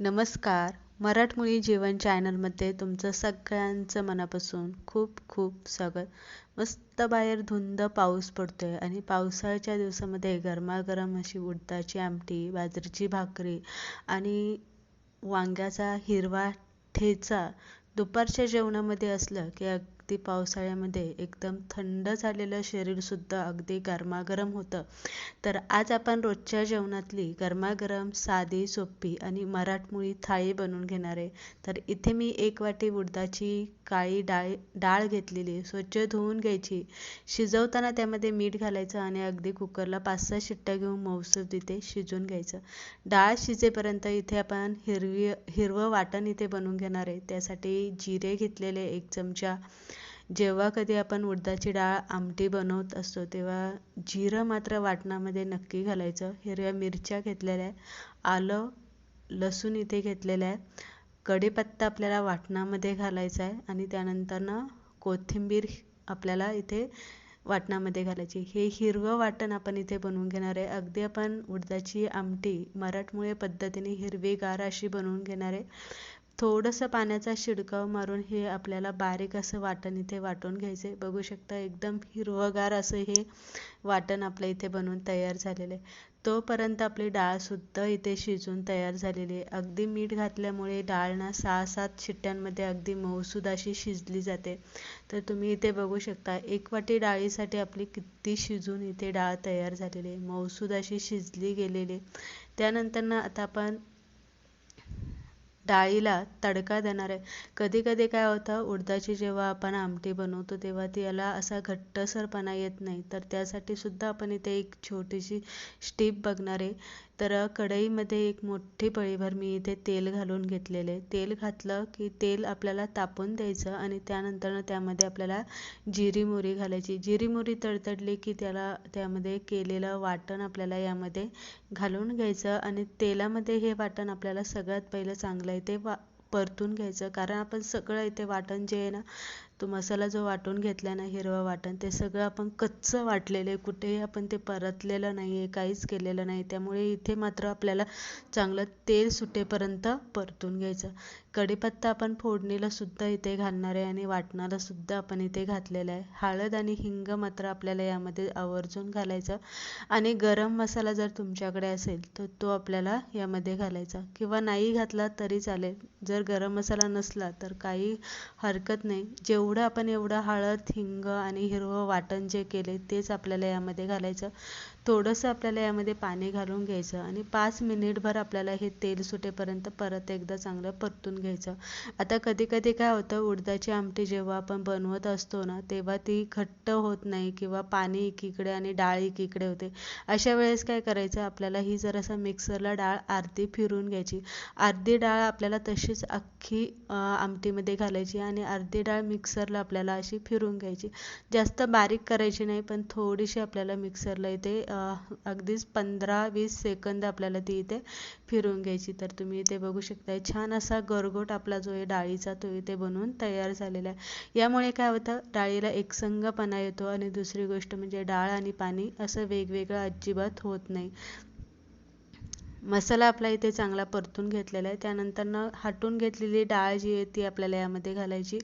नमस्कार. मराठमोळी जेवण चॅनलमध्ये तुमचं सगळ्यांचं मनापासून खूप खूप स्वागत. मस्त बाहेर धुंद पाऊस पडतो आहे आणि पावसाळ्याच्या दिवसामध्ये गरमागरम अशी उडदाची आमटी बाजरीची भाकरी आणि वांग्याचा हिरवा ठेचा दुपारच्या जेवणामध्ये असलं की अगदी पावसाळ्यामध्ये एकदम थंड झालेलं शरीरसुद्धा अगदी गरमागरम होतं. तर आज आपण रोजच्या जेवणातली गरमागरम साधी सोपी आणि मराठमोळी थाळी बनवून घेणार आहे. तर इथे मी एक वाटी उडदाची काळी डाळ डाळ घेतलेली स्वच्छ धुवून घ्यायची. शिजवताना त्यामध्ये मीठ घालायचं आणि अगदी कुकरला पाच सहा शिट्ट्या घेऊन मौसूद इथे शिजवून घ्यायचं. डाळ शिजेपर्यंत इथे आपण हिरवी हिरवं वाटण इथे बनवून घेणार आहे. त्यासाठी जिरे घेतलेले एक चमचा. जेव्हा कधी आपण उडदाची डाळ आमटी बनवत असतो तेव्हा जिरं मात्र वाटणामध्ये नक्की घालायचं. हिरव्या मिरच्या घेतलेल्या आहे आलं लसूण इथे घेतलेलं आहे कढीपत्ता आपल्याला वाटणामध्ये घालायचा आहे आणि त्यानंतरनं कोथिंबीर आपल्याला इथे वाटणामध्ये घालायची हे हिरवं वाटण आपण इथे बनवून घेणार आहे. अगदी आपण उडदाची आमटी मराठमोळे पद्धतीने हिरवीगार अशी बनवून घेणार आहे. थोडंसं पाण्याचा शिडकाव मारून हे आपल्याला बारीक असं वाटण इथे वाटून घ्यायचं. आहे बघू शकता एकदम हिरवंगार असं हे वाटण आपल्या इथे बनवून तयार झालेलं आहे. तोपर्यंत आपली डाळसुद्धा इथे शिजून तयार झालेली आहे. अगदी मीठ घातल्यामुळे डाळ ना सहा सात शिट्ट्यांमध्ये अगदी मऊसूद अशी शिजली जाते. तर तुम्ही इथे बघू शकता एक वाटी डाळीसाठी आपली किती शिजून इथे डाळ तयार झालेली आहे. मऊसूद अशी शिजली गेलेली त्यानंतर ना आता आपण डाळीला तडका देणार. आहे कधी कधी काय होतं उडदाची जेव्हा आपण आमटी बनवतो तेव्हा त्याला असा घट्टसरपणा येत नाही. तर त्यासाठी सुद्धा आपण इथे एक छोटीशी स्टीप बघणार आहे तर कढईमध्ये एक मोठी पळीभर मी इथे तेल घालून घेतलेले. तेल घातलं की तेल आपल्याला तापून द्यायचं आणि त्यानंतर त्यामध्ये आपल्याला जिरी मोरी घालायची. जिरी मोरी तडतडली की त्याला त्यामध्ये केलेलं वाटण आपल्याला यामध्ये घालून घ्यायचं आणि तेलामध्ये हे वाटण आपल्याला सगळ्यात पहिलं चांगलं आहे ते वा परतून घ्यायचं. कारण आपण सगळं इथे वाटण जे आहे ना तो मसाला जो वाटून घेतला ना हिरवं वाटण ते सगळं आपण कच्चं वाटलेलं आहे. कुठेही आपण ते परतलेलं नाही आहे काहीच केलेलं नाही त्यामुळे इथे मात्र आपल्याला चांगलं तेल सुटेपर्यंत परतून घ्यायचं. कढीपत्ता आपण फोडणीला सुद्धा इथे घालणार आहे आणि वाटणाला सुद्धा आपण इथे घातलेलं आहे. हळद आणि हिंग मात्र आपल्याला यामध्ये आवर्जून घालायचं. आणि गरम मसाला जर तुमच्याकडे असेल तर तो आपल्याला यामध्ये घालायचा. किंवा नाही घातला तरी चालेल. जर गरम मसाला नसला तर काही हरकत नाही. जेवढं आपण एवढं हळद हिंग आणि हिरवं वाटण जे केले तेच आपल्याला यामध्ये घालायचं. थोडंसं आपल्याला यामध्ये पाणी घालून घ्यायचं आणि पाच मिनिटभर आपल्याला हे तेल सुटेपर्यंत परत एकदा चांगलं परतून घ्यायचं. आता कधी कधी काय होतं उडदाची आमटी जेव्हा आपण बनवत असतो ना तेव्हा ती घट्ट होत नाही किंवा पाणी एकीकडे आणि डाळ एकीकडे होते. अशा वेळेस काय करायचं आपल्याला ही जरासं मिक्सरला डाळ अर्धी फिरून घ्यायची. अर्धी डाळ आपल्याला तशीच अख्खी आमटीमध्ये घालायची आणि अर्धी डाळ मिक्सर मिक्सरला आपल्याला अशी फिरून घ्यायची. जास्त बारीक करायची नाही पण थोडीशी आपल्याला मिक्सरला इथे अगदीच पंधरा वीस सेकंद आपल्याला ती इथे फिरून घ्यायची. तर तुम्ही इथे बघू शकताय छान असा गरगोट आपला जो आहे डाळीचा तो इथे बनवून तयार झालेला आहे. यामुळे काय होतं डाळीला एकसंगपणा येतो आणि दुसरी गोष्ट म्हणजे डाळ आणि पाणी असं वेगवेगळं अजिबात होत नाही. मसाला आपला इथे चांगला परतून घेतलेला आहे. त्यानंतरनं हाटून घेतलेली डाळ जी आहे ती आपल्याला यामध्ये घालायची.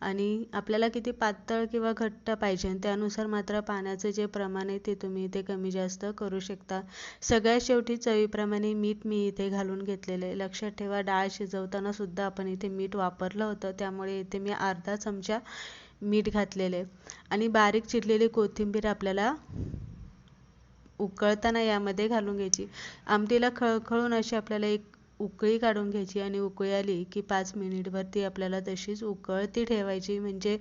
आणि आपल्याला किती पातळ किंवा घट्ट पाहिजे त्यानुसार मात्र पाण्याचं जे प्रमाण आहे ते तुम्ही इथे कमी जास्त करू शकता. सगळ्यात शेवटी चवीप्रमाणे मीठ मी इथे घालून घेतलेलं आहे. लक्षात ठेवा डाळ शिजवताना सुद्धा आपण इथे मीठ वापरलं होतं. त्यामुळे इथे मी अर्धा चमचा मीठ घातलेलं आहे. आणि बारीक चिरलेली कोथिंबीर आपल्याला उकळताना यामध्ये घालून घ्यायची. आमटीला खळखळून अशी आपल्याला एक उकळी काढून घ्यायची आणि उकळी आली की पाच मिनिटभर ती आपल्याला तशीच उकळती ठेवायची. म्हणजे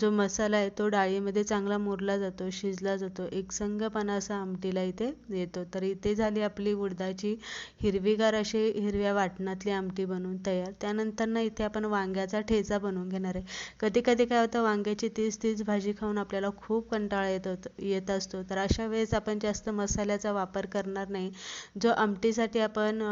जो मसाला आहे तो डाळीमध्ये चांगला मुरला जातो शिजला जातो. एकसंगपणा असा आमटीला इथे येतो. तर इथे झाली आपली उडदाची हिरवीगार अशी हिरव्या वाटणातली आमटी बनवून तयार. त्यानंतर ना इथे आपण वांग्याचा ठेचा बनवून घेणार आहे. कधी कधी काय होतं वांग्याची तीच तीच भाजी खाऊन आपल्याला खूप कंटाळा येत येत असतो. तर अशा वेळेस आपण जास्त मसाल्याचा वापर करणार नाही. जो आमटीसाठी आपण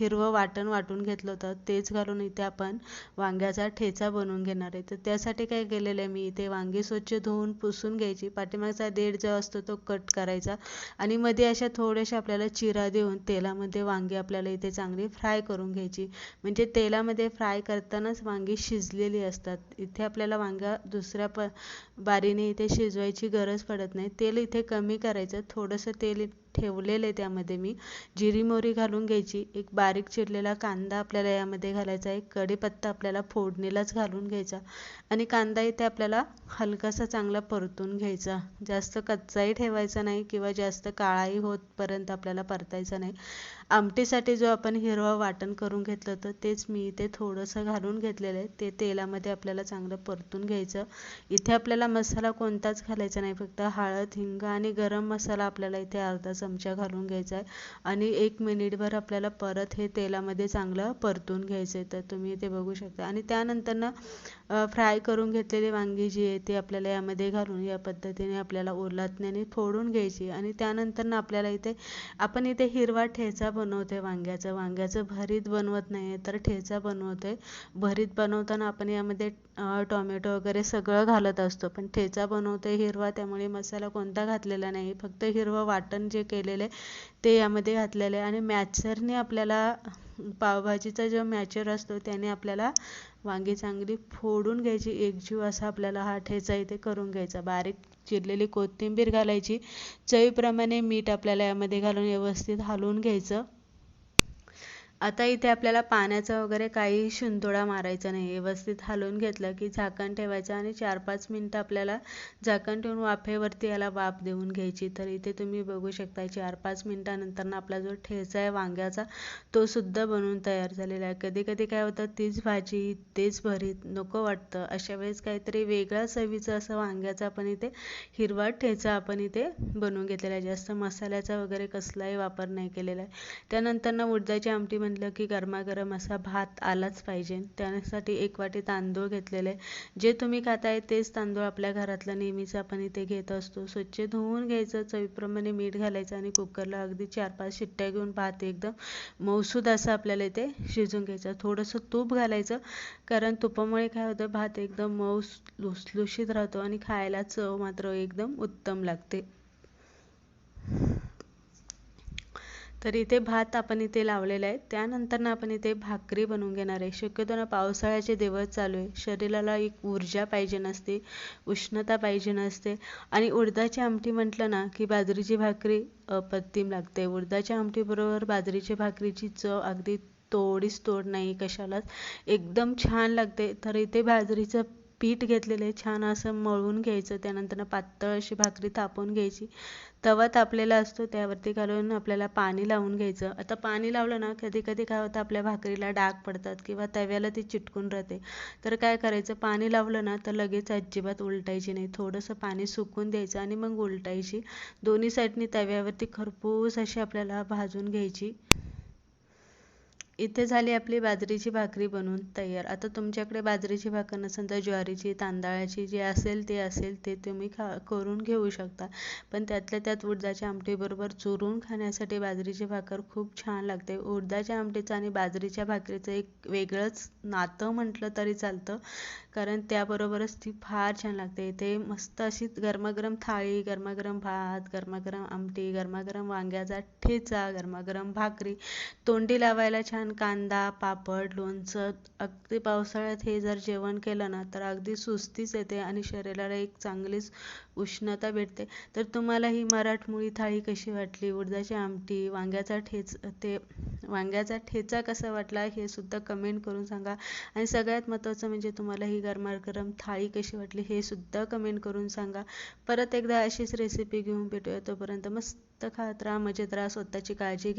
हिरवं वाटण वाटून घेतलं होतं. तेच घालून इथे आपण वांग्याचा ठेचा बनवून घेणार आहे. तर त्यासाठी काय केलेलं आहे मी इथे वांगी स्वच्छ धुवून पुसून घ्यायची. पाठीमागचा देठ जो असतो तो कट करायचा. आणि मध्ये अशा थोड्याशा आपल्याला चिरा देऊन तेलामध्ये वांगी आपल्याला इथे चांगली फ्राय करून घ्यायची. म्हणजे तेलामध्ये फ्राय करतानाच वांगी शिजलेली असतात. इथे आपल्याला वांगा दुसऱ्या प बारीने इथे शिजवायची गरज पडत नाही. तेल इथे कमी करायचं. थोडंसं तेल ठेवलेले त्यामध्ये मी. जिरी मोहरी घालून घ्यायची. एक बारीक चिरलेला कांदा आपल्याला यामध्ये घालायचा. एक कढीपत्ता आपल्याला फोडणीलाच घालून घ्यायचा. आणि कांदा इथे आपल्याला हलकासा चांगला परतून घ्यायचा. जास्त कच्चाही ठेवायचा नाही किंवा जास्त काळाही होतपर्यंत आपल्याला परतायचा नाही. आमटीसाठी जो आपण हिरवा वाटण करून घेतलं होतं तेच मी इथे थोडंसं घालून घेतलेलं आहे. ते तेलामध्ये आपल्याला चांगलं परतून घ्यायचं. इथे आपल्याला मसाला कोणताच घालायचा नाही फक्त हळद हिंग आणि गरम मसाला आपल्याला इथे अर्धा चमचा घालून घ्यायचा आहे. आणि एक मिनिटभर आपल्याला परत हे तेलामध्ये चांगलं परतून घ्यायचं आहे तर तुम्ही इथे बघू शकता. आणि त्यानंतर ना फ्राय करून घेतलेली वांगी जी आहे ती आपल्याला यामध्ये घालून या पद्धतीने आपल्याला ओलातण्याने फोडून घ्यायची. आणि त्यानंतर ना आपल्याला इथे आपण इथे हिरवा ठेचा बनवते वांग्याचं. वांग्याचं भरीत बनवत नाही तर ठेचा बनवते भरीत बनवताना आपण यामध्ये टोमॅटो वगैरे सगळं घालत असतो. पण ठेचा बनवते हिरवा त्यामुळे मसाला कोणता घातलेला नाही. फक्त हिरवं वाटण जे केलेलं आहे ते यामध्ये घातलेलं आहे. आणि मॅचरने आपल्याला पावभाजीचा जो मॅचर असतो त्याने आपल्याला वांगी चांगली फोडून घ्यायची. एकजीव असा आपल्याला हा ठेचा इथे करून घ्यायचा. बारीक चिरलेली कोथिंबीर घालायची. चवीप्रमाणे मीठ आपल्याला यामध्ये घालून व्यवस्थित हलवून घ्यायचं. आता इथे आपल्याला पाण्याचा वगैरे काही शिंतोडा मारायचा नाही. व्यवस्थित हलवून घेतलं की झाकण ठेवायचं आणि चार पाच मिनटं आपल्याला झाकण ठेवून वाफेवरती याला वाफ देऊन घ्यायची. तर इथे तुम्ही बघू शकता चार पाच मिनटानंतर आपला जो ठेचा आहे वांग्याचा तो सुद्धा बनवून तयार झालेला आहे. कधी कधी काय होतं तीच भाजी तेच भरीत नको वाटतं. अशा वेळेस काहीतरी वेगळ्या चवीचं असं वांग्याचा आपण इथे हिरवा ठेचा आपण इथे बनवून घेतलेला आहे. जास्त मसाल्याचा वगैरे कसलाही वापर नाही केलेला आहे. त्यानंतर ना उडदाची आमटी म्हणजे म्हटलं की गरमागरम असा भात आलाच पाहिजे. त्यासाठी एक वाटी तांदूळ घेतलेले. जे तुम्ही खाताय तेच तांदूळ आपल्या घरातलं नेहमीच आपण इथे घेत असतो. स्वच्छ धुवून घ्यायचं चवीप्रमाणे मीठ घालायचं आणि कुकरला अगदी चार पाच शिट्ट्या घेऊन भात एकदम मौसूद असं आपल्याला इथे शिजून घ्यायचं. थोडंसं तूप घालायचं कारण तुपामुळे काय होतं भात एकदम मऊ लुसलुशीत राहतो आणि खायला चव मात्र एकदम उत्तम लागते. तर इथे भात आपण इथे लावलेला आहे त्यानंतर ना आपण इथे भाकरी बनवून घेणार आहे. शक्यतो ना पावसाळ्याचे दिवस चालू आहे. शरीराला एक ऊर्जा पाहिजे नसते उष्णता पाहिजे नसते. आणि उडदाची आमटी म्हटलं ना की बाजरीची भाकरी अप्रतिम लागते. उडदाच्या आमटीबरोबर बाजरीची भाकरीची चव अगदी तोडीच तोड नाही कशालाच. एकदम छान लागते. तर इथे बाजरीचं पीठ घेतलेलं आहे छान असं मळून घ्यायचं त्यानंतर पातळ अशी भाकरी तापवून घ्यायची. तवा तापलेला असतो त्यावरती घालून आपल्याला पाणी लावून घ्यायचं. आता पाणी लावलं ना कधी कधी काय होतं आपल्या भाकरीला डाग पडतात किंवा तव्याला ती चिटकून राहते. तर काय करायचं पाणी लावलं ना तर लगेच अजिबात उलटायची नाही. थोडंसं पाणी सुकून द्यायचं आणि मग उलटायची. दोन्ही साईडनी तव्यावरती खरपूस अशी आपल्याला भाजून घ्यायची. इथे झाली आपली बाजरीची भाकरी बनवून तयार. आता तुमच्याकडे बाजरीची भाकर नसेल तर ज्वारीची तांदळाची जी असेल ते असेल ते तुम्ही खा करून घेऊ शकता. पण त्यातल्या त्यात उडदाच्या आमटीबरोबर चुरून खाण्यासाठी बाजरीची भाकर खूप छान लागते. उडदाच्या आमटीचं आणि बाजरीच्या भाकरीचं एक वेगळंच नातं म्हटलं तरी चालतं. कारण त्याबरोबरच ती फार छान लागते. इथे मस्त अशी गरमागरम थाळी गरमागरम भात गरमागरम आमटी गरमागरम वांग्याचा ठेचा गरमागरम भाकरी तोंडी लावायला छान कांदा पापड लोणचं. अगदी पावसाळ्यात हे जर जेवण केलं ना तर अगदी सुस्तीच येते आणि शरीराला एक चांगलीच उष्णता भेटते. तर तुम्हाला ही मराठमोळी थाळी कशी वाटली? उडदाची आमटी वांग्याचा ठेच ते वांग्याचा ठेचा कसा वाटला हे सुद्धा कमेंट करून सांगा. आणि सगळ्यात महत्त्वाचं म्हणजे तुम्हाला ही गरमागरम थाळी कशी वाटली हे सुद्धा कमेंट करून सांगा. परत एकदा अशीच रेसिपी घेऊन भेटूया तोपर्यंत मस्त खात राहा मजेत राहा स्वतःची काळजी घे